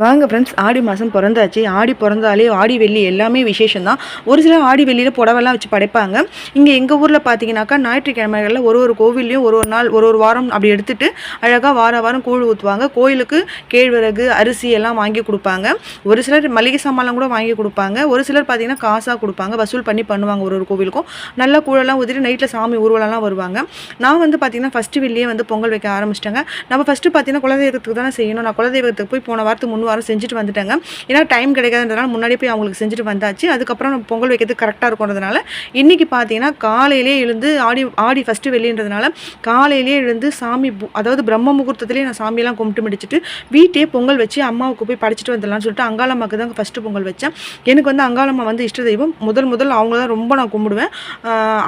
வாங்க ஃப்ரெண்ட்ஸ் ஆடி மாதம் பிறந்தாச்சு. ஆடி பிறந்தாலே ஆடி வெள்ளி எல்லாமே விசேஷம் தான் ஒரு சிலர் ஆடி வெள்ளியில் புடவெல்லாம் வச்சு படைப்பாங்க. இங்கே எங்கள் ஊரில் பார்த்தீங்கன்னாக்கா ஞாயிற்றுக்கிழமைகளில் ஒரு ஒரு கோவில்லையும் ஒரு ஒரு நாள் ஒரு ஒரு வாரம் அப்படி எடுத்துகிட்டு அழகாக வார வாரம் கூழ் ஊற்றுவாங்க கோயிலுக்கு கேழ்வரகு அரிசி எல்லாம் வாங்கி கொடுப்பாங்க. ஒரு சிலர் மளிகை சாமான்லாம் கூட வாங்கி கொடுப்பாங்க. ஒரு சிலர் பார்த்தீங்கன்னா காசாக கொடுப்பாங்க. வசூல் பண்ணி பண்ணுவாங்க ஒரு ஒரு கோவிலுக்கும். நல்லா கூழெல்லாம் ஊற்றிட்டு நைட்டில் சாமி ஊர்வலம்லாம் வருவாங்க. நான் வந்து பார்த்தீங்கன்னா ஃபஸ்ட்டு வெள்ளியே வந்து பொங்கல் வைக்க ஆரம்பிச்சிட்டேங்க. நம்ம ஃபஸ்ட்டு பார்த்தீங்கன்னா குலதெய்வத்துக்கு தானே செய்யணும். நான் குலதெய்வத்துக்கு போய் போன வாரத்துக்கு ஒன்று வாரம் செஞ்சுட்டு வந்துட்டேங்க. ஏன்னா டைம் கிடைக்காதுன்றதுனால முன்னாடி போய் அவங்களுக்கு செஞ்சுட்டு வந்தாச்சு. அதுக்கப்புறம் பொங்கல் வைக்கிறது கரெக்டாக இருக்கும்ன்றதுனால இன்றைக்கி பார்த்தீங்கன்னா காலையிலே எழுந்து ஆடி ஆடி ஃபஸ்ட்டு வெளின்றதுனால காலையிலே எழுந்து சாமி அதாவது பிரம்ம முகூர்த்தத்திலே நான் சாமியெல்லாம் கும்பிட்டு முடிச்சுட்டு வீட்டே பொங்கல் வச்சு அம்மாவுக்கு போய் படைச்சிட்டு வந்துடலாம்னு சொல்லிட்டு அங்காளம்மாக்கு தான் ஃபஸ்ட்டு பொங்கல் வச்சேன். எனக்கு வந்து அங்காளம்மா வந்து இஷ்ட தெய்வம். முதல் முதல் அவங்க தான் ரொம்ப நான் கும்பிடுவேன்.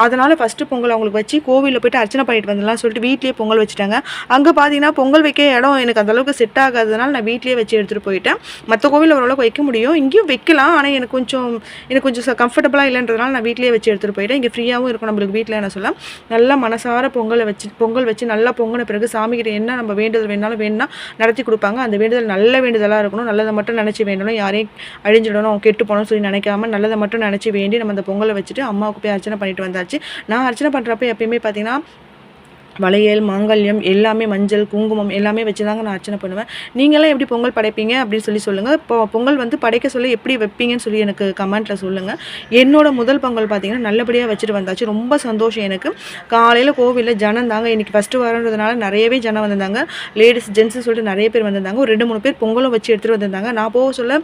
அதனால் ஃபஸ்ட்டு பொங்கல் அவங்களுக்கு வச்சு கோவிலில் போய்ட்டு அர்ச்சனை பண்ணிட்டு வந்துடலாம் சொல்லிட்டு வீட்லேயே பொங்கல் வச்சுட்டாங்க. அங்கே பார்த்தீங்கன்னா பொங்கல் வைக்க இடம் எனக்கு அந்த அளவுக்கு செட் ஆகாததுனால நான் வீட்லேயே வச்சு எடுத்துகிட்டு போயிட்டேன். மற்ற கோவிலில் ஓரளவுக்கு வைக்க முடியும். இங்கேயும் வைக்கலாம். ஆனால் எனக்கு கொஞ்சம் எனக்கு கொஞ்சம் கம்ஃபர்டபுளாக இல்லைன்றதுனால நான் வீட்லேயே வச்சு எடுத்துகிட்டு போயிட்டேன். இங்கே ஃப்ரீயாகவும் இருக்கும் நம்மளுக்கு வீட்டில் என்ன சொல்லலாம் நல்லா மனசார பொங்கலை வச்சு பொங்கல் வச்சு நல்லா பொங்கின பிறகு சாமிக்கிட்ட என்ன நம்ம வேண்டுதல் வேணாலும் வேணும்னா நடத்தி கொடுப்பாங்க. அந்த வேண்டுதல் நல்ல வேண்டுதலாக இருக்கணும். நல்லதை மட்டும் நினச்சி வேண்டணும். யாரையும் அழிஞ்சிடணும் கெட்டு போகணும்னு சொல்லி நினைக்காம நல்லதை மட்டும் நினச்சி வேண்டி நம்ம அந்த பொங்கலை வச்சுட்டு அம்மாவுக்கு போய் அர்ச்சனை பண்ணிட்டு வந்தாச்சு. நான் அர்ச்சனை பண்ணுறப்ப எப்பயுமே பார்த்தீங்கன்னா வளையல் மாங்கல்யம் எல்லாமே மஞ்சள் குங்குமம் எல்லாமே வச்சு தாங்க நான் அர்ச்சனை பண்ணுவேன். நீங்களாம் எப்படி பொங்கல் படைப்பீங்க அப்படின்னு சொல்லி சொல்லுங்கள் இப்போ பொங்கல் வந்து படைக்க சொல்லி எப்படி வைப்பீங்கன்னு சொல்லி எனக்கு கமெண்ட்டில் சொல்லுங்கள் என்னோட முதல் பொங்கல் பார்த்தீங்கன்னா நல்லபடியாக வச்சுட்டு வந்தாச்சு. ரொம்ப சந்தோஷம் எனக்கு. காலையில் கோவிலில் ஜனம் தாங்க. இன்றைக்கி ஃபஸ்ட்டு வரன்றதுனால நிறையவே ஜனம் வந்திருந்தாங்க. லேடிஸ் ஜென்ஸு சொல்லிட்டு நிறைய பேர் வந்திருந்தாங்க. ஒரு ரெண்டு மூணு பேர் பொங்கலும் வச்சு எடுத்துகிட்டு வந்திருந்தாங்க. நான் போக சொல்ல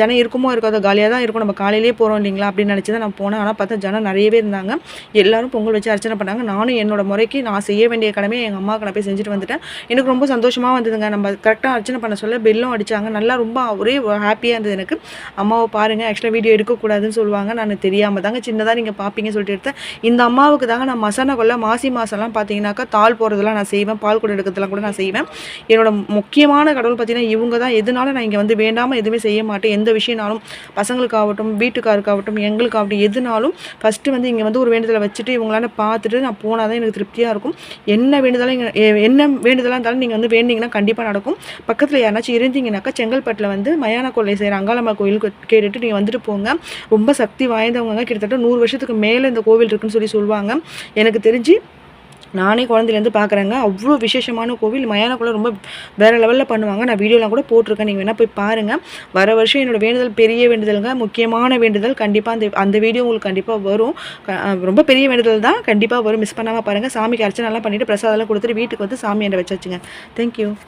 ஜனம் இருக்குமோ இருக்காதோ காலியாக தான் இருக்கும் நம்ம காலையிலேயே போகிறோம் இல்லைங்களா? அப்படின்னு நினச்சி தான் நான் போனேன். ஆனால் பார்த்தா ஜனம் நிறையவே இருந்தாங்க. எல்லோரும் பொங்கல் வச்சு அர்ச்சனை பண்ணாங்க. நானும் என்னோட முறைக்கு நான் செய்ய வேண்டிய கடமையை எங்கள் அம்மாவுக்கு நான் போய் செஞ்சுட்டு வந்துட்டேன். எனக்கு ரொம்ப சந்தோஷமாக வந்ததுங்க. நம்ம கரெக்டாக அர்ச்சனை பண்ண சொல்ல பெல்லும் அடிச்சாங்க. நல்லா ரொம்ப ஒரே ஹாப்பியாக இருந்தது எனக்கு. அம்மாவை பாருங்கள் ஆக்சுவலாக வீடியோ எடுக்கக்கூடாதுன்னு சொல்லுவாங்க. நான் தெரியாமல் தாங்க சின்னதாக நீங்கள் பார்ப்பீங்கன்னு சொல்லிட்டு எடுத்தேன். இந்த அம்மாவுக்கு தாங்க நான் மசாலா கொள்ள மாசி மாதம்லாம் பார்த்தீங்கன்னாக்கா தாள் போகிறதெல்லாம் நான் செய்வேன். பால் கூட எடுக்கிறதுலாம் கூட நான் செய்வேன். என்னோட முக்கியமான கடவுள் பார்த்தீங்கன்னா இவங்க தான். எதனால நான் இங்கே வந்து வேண்டாமல் எதுவுமே செய்ய மாட்டேன். எந்த விஷயம்னாலும் பசங்களுக்காகட்டும் வீட்டுக்காருக்காகட்டும் எங்களுக்காகட்டும் எதுனாலும் ஃபஸ்ட்டு வந்து இங்கே வந்து ஒரு வேண்டுதலை வச்சுட்டு இவங்களால பார்த்துட்டு நான் போனால் தான் எனக்கு திருப்தியாக இருக்கும். என்ன வேண்டுதலும் என்ன வேண்டுதலாக இருந்தாலும் நீங்கள் வந்து வேண்டிங்கன்னா கண்டிப்பாக நடக்கும். பக்கத்தில் யாராச்சும் இருந்தீங்கன்னாக்கா செங்கல்பட்டில் வந்து மயான கொள்ளை செய்கிற அங்காளம்மா கோயில் கேட்டுட்டு நீங்கள் வந்துட்டு போங்க. ரொம்ப சக்தி வாய்ந்தவங்க கிட்டத்தட்ட நூறு வருஷத்துக்கு மேலே இந்த கோவில் இருக்குன்னு சொல்லி சொல்லுவாங்க. எனக்கு தெரிஞ்சு நானே குழந்தையிலேருந்து பார்க்குறேங்க. அவ்வளோ விசேஷமான கோவில். மயானக்குள்ள ரொம்ப வேறு லெவலில் பண்ணுவாங்க. நான் வீடியோலாம் கூட போட்டிருக்கேன். நீங்கள் வேணால் போய் பாருங்கள் வர வருஷம் என்னோட வேண்டுதல் பெரிய வேண்டுதலுங்க. முக்கியமான வேண்டுதல். கண்டிப்பாக அந்த அந்த வீடியோ உங்களுக்கு கண்டிப்பாக வரும். ரொம்ப பெரிய வேண்டுதல் தான். கண்டிப்பாக வரும். மிஸ் பண்ணாமல் பாருங்கள் சாமிக்கு அர்ச்சனைலாம் பண்ணிவிட்டு பிரசாதெல்லாம் கொடுத்துட்டு வீட்டுக்கு வந்து சாமி என்ற வச்சாச்சுங்க. தேங்க்யூ